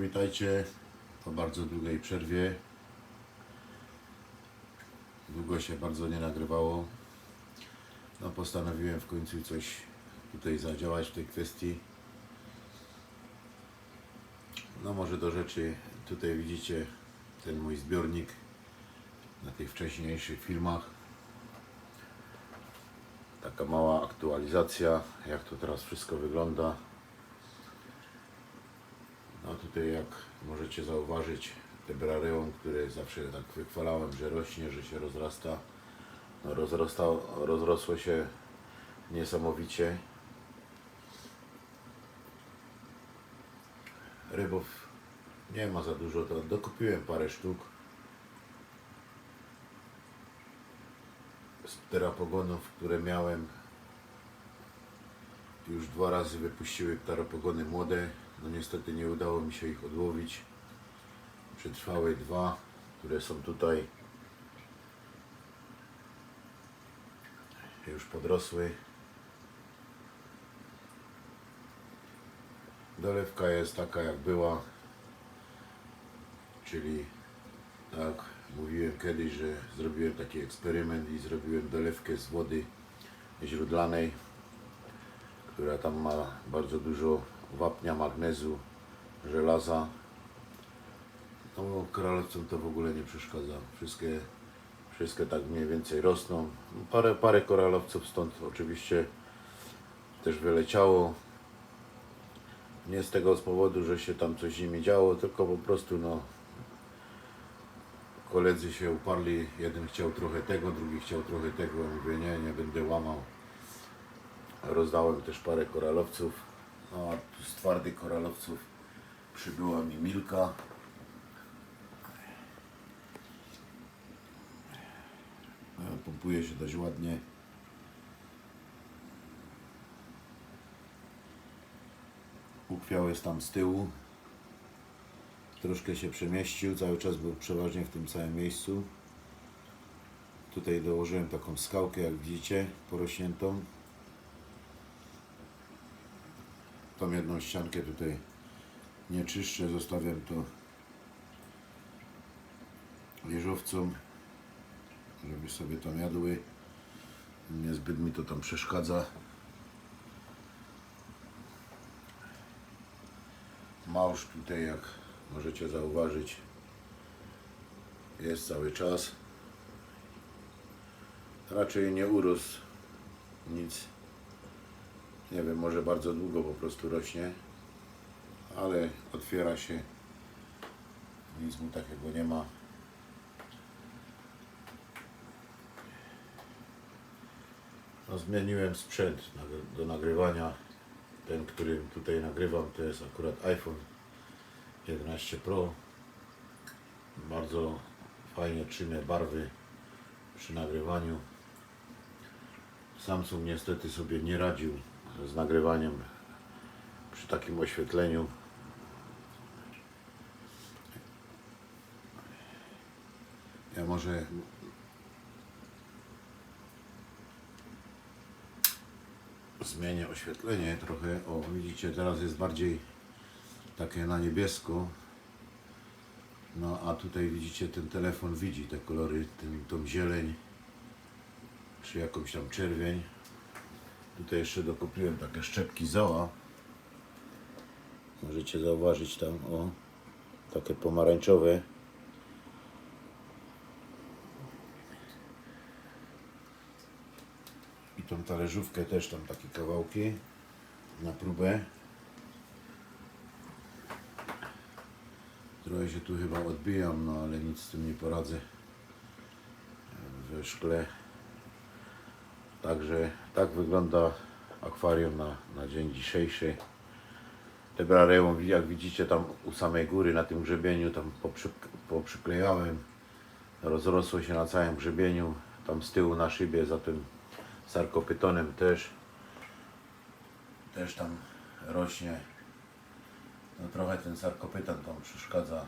Witajcie po bardzo długiej przerwie. Długo się bardzo nie nagrywało. No postanowiłem w końcu coś tutaj zadziałać w tej kwestii. No może do rzeczy tutaj widzicie ten mój zbiornik na tych wcześniejszych filmach. Taka mała aktualizacja, jak to teraz wszystko wygląda. Tutaj jak możecie zauważyć tebrareum, które zawsze tak wychwalałem, że rośnie, że się rozrasta. No rozrosło się niesamowicie. Rybów nie ma za dużo, to dokupiłem parę sztuk. Z terapogonów, które miałem już dwa razy wypuściły pteropogony młode. No niestety nie udało mi się ich odłowić. Przetrwały dwa, które są tutaj. Już podrosły. Dolewka jest taka jak była. Czyli tak mówiłem kiedyś, że zrobiłem taki eksperyment i zrobiłem dolewkę z wody źródlanej która tam ma bardzo dużo wapnia, magnezu, żelaza. No, koralowcom to w ogóle nie przeszkadza. Wszystkie, wszystkie tak mniej więcej rosną. Parę, parę koralowców stąd oczywiście też wyleciało. Nie z tego z powodu, że się tam coś nimi działo, tylko po prostu no koledzy się uparli. Jeden chciał trochę tego, drugi chciał trochę tego. Mówię, nie, nie będę łamał. Rozdałem też parę koralowców. A tu z twardych koralowców przybyła mi Milka. Pompuje się dość ładnie. Ukwiał jest tam z tyłu. Troszkę się przemieścił, cały czas był przeważnie w tym samym miejscu. Tutaj dołożyłem taką skałkę, jak widzicie, porośniętą. Tą jedną ściankę tutaj nie czyszczę, zostawiam to wieżowcom, żeby sobie tam jadły. Niezbyt mi to tam przeszkadza. Małż tutaj, jak możecie zauważyć, jest cały czas. Raczej nie urósł nic nie wiem, może bardzo długo po prostu rośnie, ale otwiera się. Nic mu takiego nie ma. No, zmieniłem sprzęt do nagrywania. Ten, którym tutaj nagrywam, to jest akurat iPhone 11 Pro. Bardzo fajnie trzyma barwy przy nagrywaniu. Samsung niestety sobie nie radził z nagrywaniem przy takim oświetleniu. Ja może zmienię oświetlenie trochę. O, widzicie, teraz jest bardziej takie na niebiesko. No, a tutaj widzicie, ten telefon widzi te kolory, ten, tą zieleń, czy jakąś tam czerwień. Tutaj jeszcze dokupiłem takie szczepki zoła. Możecie zauważyć tam, o, takie pomarańczowe. I tą talerzówkę też tam takie kawałki na próbę. Trochę się tu chyba odbijam, no ale nic z tym nie poradzę. We szkle Także tak wygląda akwarium na, na dzień dzisiejszy. Tebrarium, jak widzicie tam u samej góry na tym grzebieniu, tam poprzy, poprzyklejałem. Rozrosło się na całym grzebieniu. Tam z tyłu na szybie za tym sarkopytonem też. Też tam rośnie. No trochę ten sarkopyton tam przeszkadza.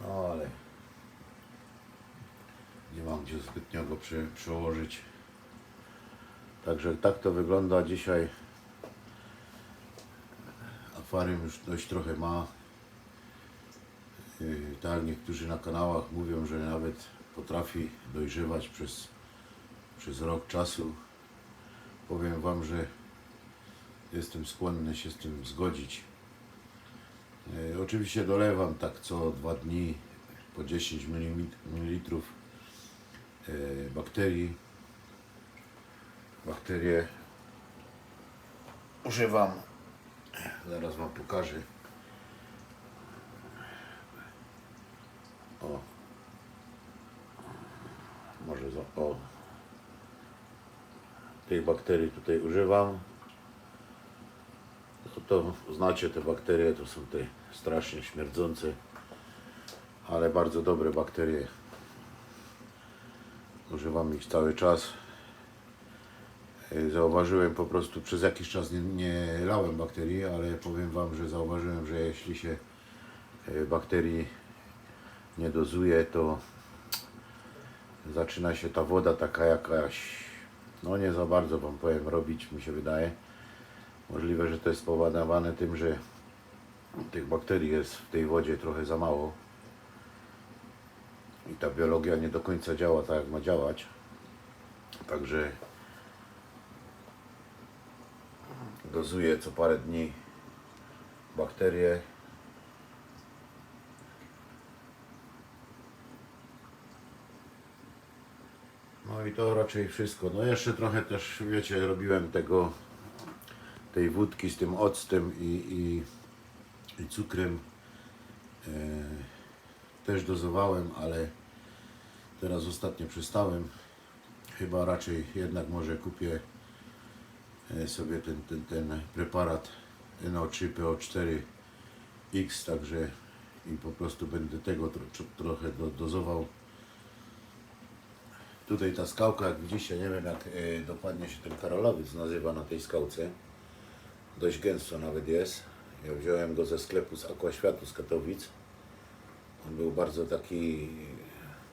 No ale mam gdzie zbytnio go przy, przełożyć. Także tak to wygląda dzisiaj Akwarym już dość trochę ma. Yy, Tak niektórzy na kanałach mówią, że nawet potrafi dojrzewać przez, przez rok czasu. Powiem Wam, że jestem skłonny się z tym zgodzić. Yy, Oczywiście dolewam tak co dwa dni po 10 ml bakterii. Bakterie używam. Zaraz Wam pokażę. O. Może za, o. Tych bakterii tutaj używam. No to znacie te bakterie, to są te strasznie śmierdzące, ale bardzo dobre bakterie. Używam ich cały czas. Y, Zauważyłem po prostu, przez jakiś czas nie, nie lałem bakterii, ale powiem Wam, że zauważyłem, że jeśli się y, bakterii nie dozuje, to zaczyna się ta woda taka jakaś, no nie za bardzo Wam powiem, robić, mi się wydaje. Możliwe, że to jest spowodowane tym, że tych bakterii jest w tej wodzie trochę za mało i ta biologia nie do końca działa tak, jak ma działać. Także dozuję co parę dni bakterie. No i to raczej wszystko. No jeszcze trochę też, wiecie, robiłem tego, tej wódki z tym octem i, i, i cukrem. E, też dozowałem, ale teraz ostatnio przestałem. Chyba raczej jednak może kupię e, sobie ten, ten, ten preparat NO3 PO4X, także i po prostu będę tego tro- trochę do, dozował. Tutaj ta skałka, jak widzicie, nie wiem jak e, dokładnie się ten karolowiec nazywa na tej skałce. Dość gęsto nawet jest. Ja wziąłem go ze sklepu z Aquaświatu z Katowic. Był bardzo taki,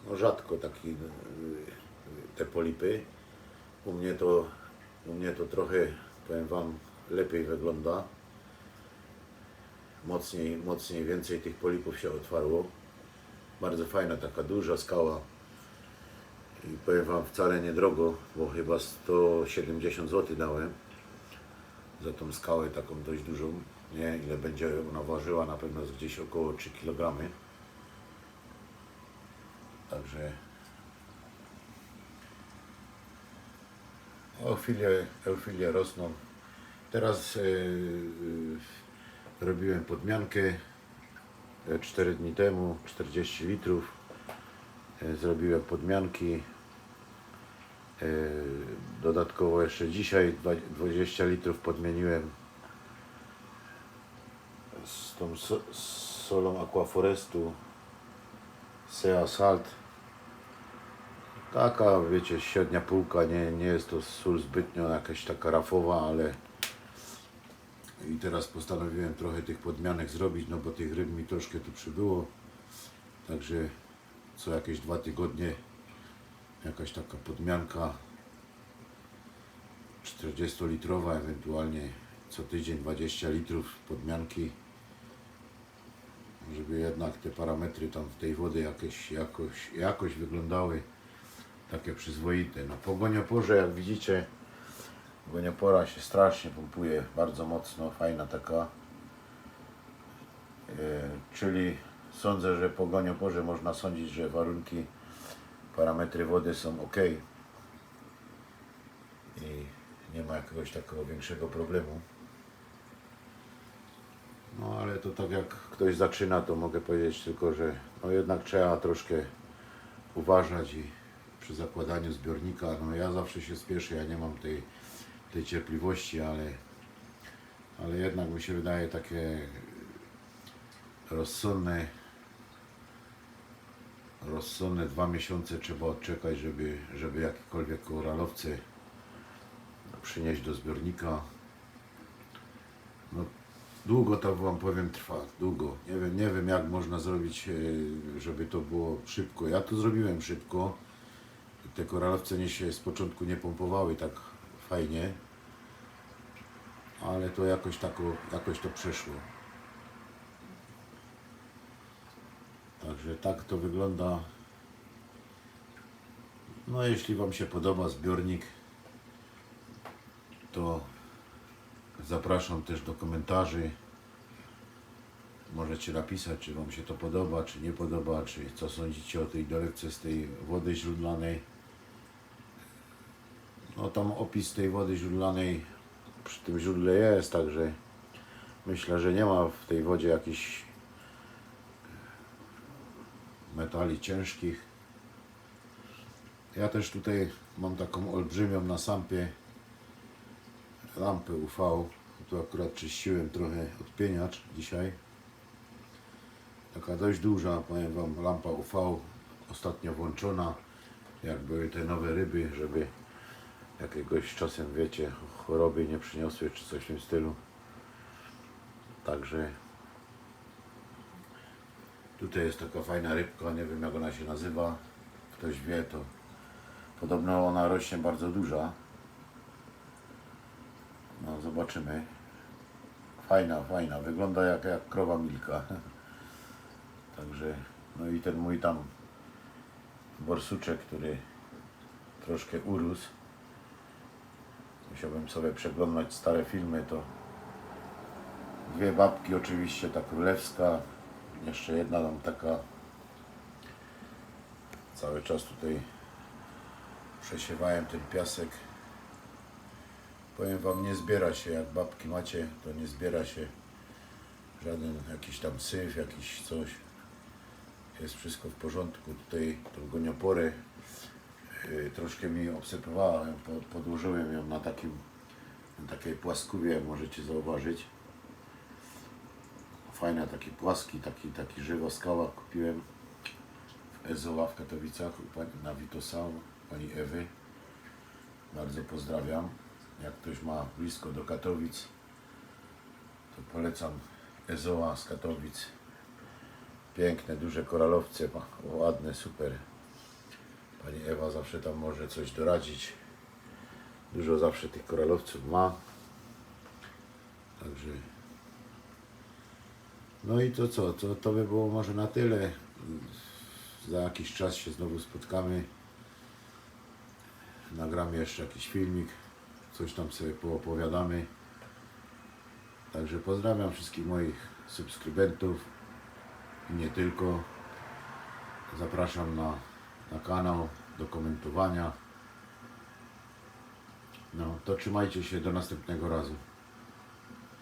no rzadko taki, te polipy. U mnie to, u mnie to trochę, powiem Wam, lepiej wygląda. Mocniej, mocniej, więcej tych polipów się otwarło. Bardzo fajna, taka duża skała. I powiem Wam wcale niedrogo, bo chyba 170 zł dałem za tą skałę taką dość dużą. Nie, ile będzie ona ważyła, na pewno jest gdzieś około 3 kg. Także eufilie, eufilie rosną. Teraz yy, yy, robiłem podmiankę 4 dni temu, 40 litrów. E, Zrobiłem podmianki. E, Dodatkowo jeszcze dzisiaj dwa- 20 litrów podmieniłem z tą so, z solą Aquaforestu Sea Salt. Taka, wiecie, średnia półka, nie, nie jest to sól zbytnio jakaś taka rafowa, ale i teraz postanowiłem trochę tych podmianek zrobić, no bo tych ryb mi troszkę tu przybyło. Także co jakieś dwa tygodnie jakaś taka podmianka 40-litrowa, ewentualnie co tydzień 20 litrów podmianki, żeby jednak te parametry tam w tej wody jakieś, jakoś, jakoś wyglądały takie przyzwoite. No po gonioporze, jak widzicie, goniopora się strasznie pompuje, bardzo mocno, fajna taka. E, czyli sądzę, że po gonioporze można sądzić, że warunki, parametry wody są ok i nie ma jakiegoś takiego większego problemu. No ale to tak jak ktoś zaczyna, to mogę powiedzieć tylko, że no jednak trzeba troszkę uważać i przy zakładaniu zbiornika, no ja zawsze się spieszę, ja nie mam tej, tej cierpliwości, ale, ale jednak mi się wydaje takie rozsądne rozsądne dwa miesiące trzeba odczekać, żeby, żeby jakiekolwiek koralowce przynieść do zbiornika. Długo to wam powiem trwa, długo. Nie wiem, nie wiem jak można zrobić, e, żeby to było szybko. Ja to zrobiłem szybko. Te koralowce nie się z początku nie pompowały tak fajnie. ale to jakoś, tako, jakoś to przeszło. Także tak to wygląda. No jeśli Wam się podoba zbiornik, to zapraszam też do komentarzy. Możecie napisać, czy Wam się to podoba, czy nie podoba, czy co sądzicie o tej dolewce z tej wody źródlanej. No tam opis tej wody źródlanej przy tym źródle jest, także myślę, że nie ma w tej wodzie jakichś metali ciężkich. Ja też tutaj mam taką olbrzymią na sampie lampę UV. Tu akurat czyściłem trochę odpieniacz dzisiaj. Taka dość duża, powiem Wam, lampa UV ostatnio włączona. Jak były te nowe ryby, żeby jakiegoś czasem, wiecie, choroby nie przyniosły, czy coś w tym stylu. Także tutaj jest taka fajna rybka, nie wiem jak ona się nazywa. Ktoś wie, to podobno ona rośnie bardzo duża. No zobaczymy. Fajna, fajna, wygląda jak, jak krowa Milka. Także, no i ten mój tam borsuczek, który troszkę urósł. Musiałbym sobie przeglądać stare filmy, to dwie babki oczywiście, ta królewska, jeszcze jedna tam taka cały czas tutaj przesiewałem ten piasek. Powiem Wam, nie zbiera się, jak babki macie, to nie zbiera się żaden jakiś tam syf, jakiś coś. Jest wszystko w porządku. Tutaj tą gonioporę y, troszkę mi obsypywała, podłożyłem ją na takim na takiej płaskówie, jak możecie zauważyć. Fajna, taki płaski, taki, taki żywa skała kupiłem w Ezoła w Katowicach na Witosa, pani Ewy. Bardzo pozdrawiam. Jak ktoś ma blisko do Katowic, to polecam Ezoła z Katowic. Piękne, duże koralowce, ładne, super. Pani Ewa zawsze tam może coś doradzić. Dużo zawsze tych koralowców ma. Także. No i to co? To, to by było może na tyle. Za jakiś czas się znowu spotkamy. Nagramy jeszcze jakiś filmik. Coś tam sobie poopowiadamy. Także pozdrawiam wszystkich moich subskrybentów i nie tylko. Zapraszam na, na kanał do komentowania. No, to trzymajcie się do następnego razu.